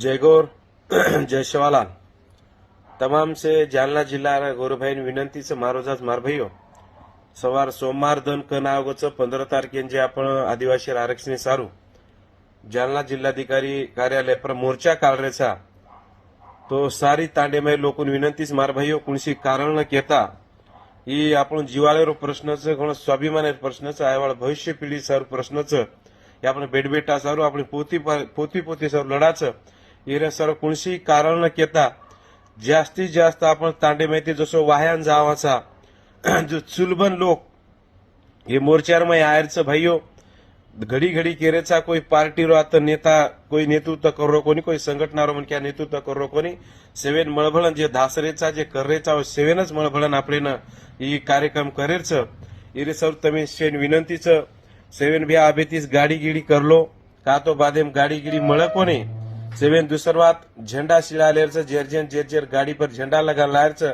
जयगोर जय शिवाला तमाम से जालना जिल्हा गोरुभाईन विनंतीचं मारोजाज मारभाई सवार सोमवार दोन कन आयोगाचं पंधरा तारखे आपण आदिवासी आरक्षण सारू। जालना जिल्हाधिकारी कार्यालय पर मोर्चा कार्याचा तो सारी तांडेमय लोकून विनंतीच मारभाई कुणशी कारण न घेता ही आपण जिवाळ्यावर प्रश्नच कोण स्वाभिमानावर प्रश्नच आयवाळ भविष्य पिढी सारू प्रश्नच आपण बेटबेटा सारू आपण पोती पोती पोती सारू लढाचं ही सर्व कोणशीही कारण न घेता जास्तीत जास्त आपण तांडे माहिती जसं वाहन जावाचा जो चुलबन लोक हे मोर्चारमय आयरचं भाईयो घडी घडी केरेचा कोई पार्टी रो आता नेता कोई नेतृत्व करो कोणी कोई संघटना रो म्हणजे नेतृत्व करो कोणी सेवेन मळभळण जे धासरेचा जे कर्रेचा सेवेनच मळभळण आपले ही कार्यक्रम करेरचं. इरे सर तुम्ही शेन विनंतीचं सेवेन भिया आभेतीस गाडी गिडी करलो का तो बादेम गाडी गिडी मळ कोणी सेवेन दुसरवात झेंडा शिला लेरचं झेरझेर झेरझेर गाडी पर झेंडा लगा लायरचं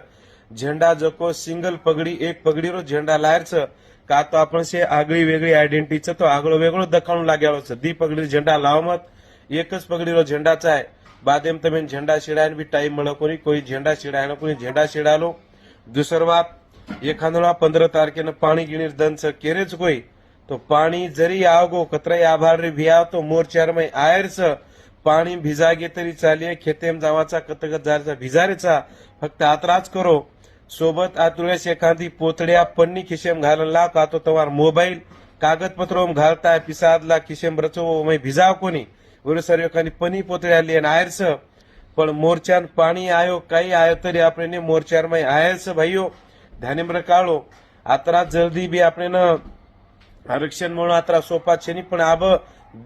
झेंडा जको सिंगल पगडी एक पगडी रो झेंडा लायरचं का तो आपण से आगळी वेगळी आयडेंटिटीचं तो आगळो वेगळो दखाणून लागेलोच दी पगडी झेंडा लावमत एकच पगडी रो झेंडाचा आहे. बादेम तमे झेंडा शिडायन बी टाइम म्हणा कोणी कोणी झेंडा शिडायला कोणी झेंडा शिडालो दुसरवात एखादा पंधरा तारखेनं पाणी गिणीर दंच केरेच कोई. तो पाणी जरी आवगो कतराई आभार रे भिया तो मोर्चार मै आयरच पाणी भिजागे तरी चालिये खेतेम जावाचा कतगत जायचा भिजारेचा. फक्त आत्राच करो. सोबत आतुळ्यास एखादी पोतड्या पन्नी खिशेम घालला कातो तवार मोबाईल. कागदपत्र घालताय पिसादला खिशेम रचो मै भिजाव कोणी? वरील सर एखादी पनी पोतडी आली आणि आयरस पण मोर्चान पाणी आयो काही आयो तरी आपण मोर्चार मै आयरस भाईयो. ध्यानेम्र काळो आत्रा जल्दी बी आपण आरक्षण म्हणून आत्रा सोपा छेनी पण आब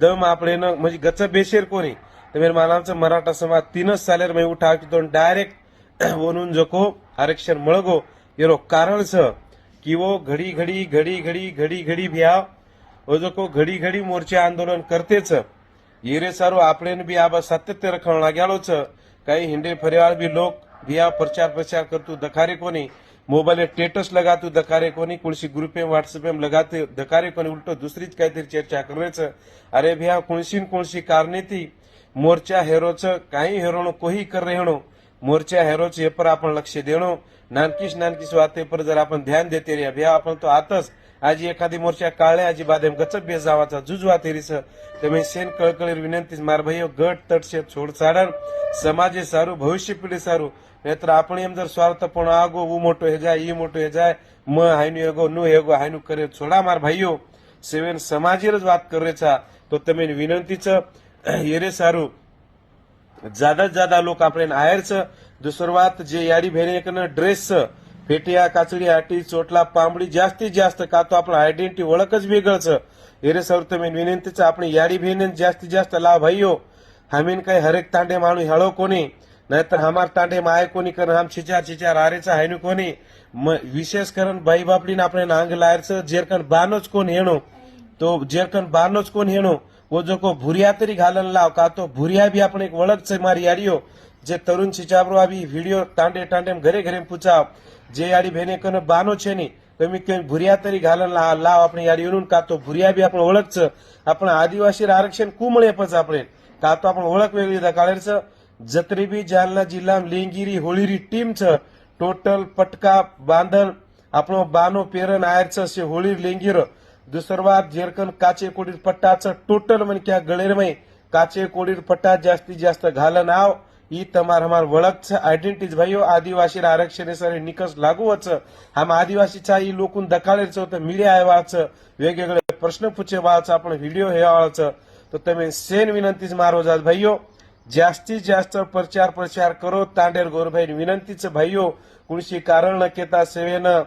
दम आपण म्हणजे गच बेशेर कोणी? मेरे मानामचा मराठा समाज तीनच सालेर में उठा तो डायरेक्ट वनून जको आरक्षण मळगो येरो कारण स कि वो घडी घडी घडी घडी घडी घडी भिया वो जको घडी घडी मोर्चे आंदोलन करतेच. येरे सारो आपले बी आबा सातत्य रखवणा छ काही हिंडे फरिवाळ बी लोक भिया प्रचार प्रचार करतो दखारे कोणी. मोबाईल स्टेटस लगातू दखारे कोणी. कुणशी ग्रुपे व्हॉट्सअपे लगाते दकारे कोणी. उलट दुसरीच काहीतरी चर्चा करायचं अरे भिया कुणशी कुणशी कारणे ती मोर्चा हेरोचं काही हेरोणो कोही कर रेहणो मोर्चा हेरोच हे पर आपण लक्ष देणो नानकीश नानकीश वाते पर जर आपण ध्यान देते रे भ्या आपण तो आताच आजी एखादी मोर्चा काळे आजी बादेम गचप बेस जावाचा जुजवा तेरीस તમે સેન કળકળીર વિનંતી માર ભાઈઓ ગટ તટશે છોડ સાડણ સમાજે સારું ભવિષ્ય પેઢી સારું નહીતર આપણે એમ જર સ્વાર્થપણ આગો ઉ મોટો હે જાય ઈ મોટો હે જાય મ હાઈનું હેગો નું હેગો હાઈનું કરે છોડા માર ભાઈઓ સેવેન સમાજેર જ વાત કરે છે येरे सारू. ज्यादा ज्यादा लोक आपल्यान आयरच दुसरवात जे याडी भेरेकन ड्रेस फेटिया काचडी आटी चोटला पांबडी जास्तीत जास्त का तो आपण आयडेंटिटी ओळखच वेगळच येरे सारू तुम्ही विनंतीच आपण याडी भेनेन जास्तीत जास्त लाभ हयो हमीन काही हरेक तांडे माणू हळो कोणी? नाहीतर हमार तांडे माय कोणी करण? हम चिचार चिचार आरेचा हायनु कोणी? विशेष करून बाई बापडीन आपण अंग लायरचं जेरकन बानोच कोण हेणो? तो जेरकन बानोच कोण हेणो? ઓજોકો ભૂરિયા તરી ઘાલન લાવ, કાં તો ભૂરિયા બી આપણે એક વળગ છે મારી યારીઓ, જે તરુણ છીચાબરો આવી વીડિયો તાંડે તાંડે ઘરે ઘરે પૂછાવ, જે યારી બેને કોનો બાનો છે નહીં કમી કેમ ભૂરિયા તરી ઘાલન લાવ આપણે યારીઓનું કાં તો ભૂરિયા બી આપણે ઓળખ છે. આપણા આદિવાસી આરક્ષણ કુ મળે પછી આપણે? કાં તો આપણે ઓળખ મેળવી દીધા કારણ છે? જતરીબી જાલના જિલ્લામાં લીંગીરી, હોળીરી ટીમ છે. ટોટલ પટકા બાંધલ આપણો બાનો, પેરન, આયર છે હોળી લીંગીરો. दुसरं बाब झेरकन काचे कोडीर पट्टाचं टोटल म्हण म्हणजे गळेरमय काचे कोडीर पट्टा जास्तीत जास्त घाल नाव ई तमार हमार वळख छ आइडेंटिटी भयो आदिवासी आरक्षण सारे निकष लागू हम आदिवासी छा लोकून दकाळे छो मीडिया आवा छ वेगवेगळे प्रश्न पूछे वा आपण व्हिडिओ हे व्हायचं तर तुम्ही सेन विनंतीच मारो जात भाईयो जास्तीत जास्त प्रचार प्रचार करो तांडेर गोरभाई विनंतीच भाईयो कुणशी कारण न केता सेवेनं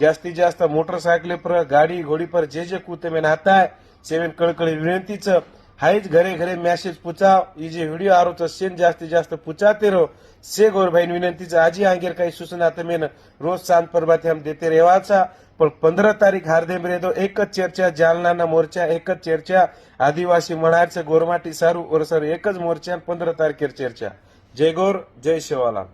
जास्तीत जास्त मोटरसायकलीपर गाडी घोडी पर जे जे कुते मेन हाताय सेवन कळकळी विनंतीचं हाईच घरे घरे मॅसेज पुचाव ही जे व्हिडिओ आरोचं सेन जास्तीत जास्त पुचाते रो से गौरभाईन विनंतीचं आजी आंगेर काही सूचना मेन रोज सांत परबाते हम देते रेवाचा पण पंधरा तारीख हार्देम रेदो एकच चर्चा जालनाना मोर्चा एकच चर्चा आदिवासी म्हणायचं गोरमाटी सारू ओर सारू एकच मोर्चा पंधरा तारखेर चर्चा. जय गोर जय शिवाला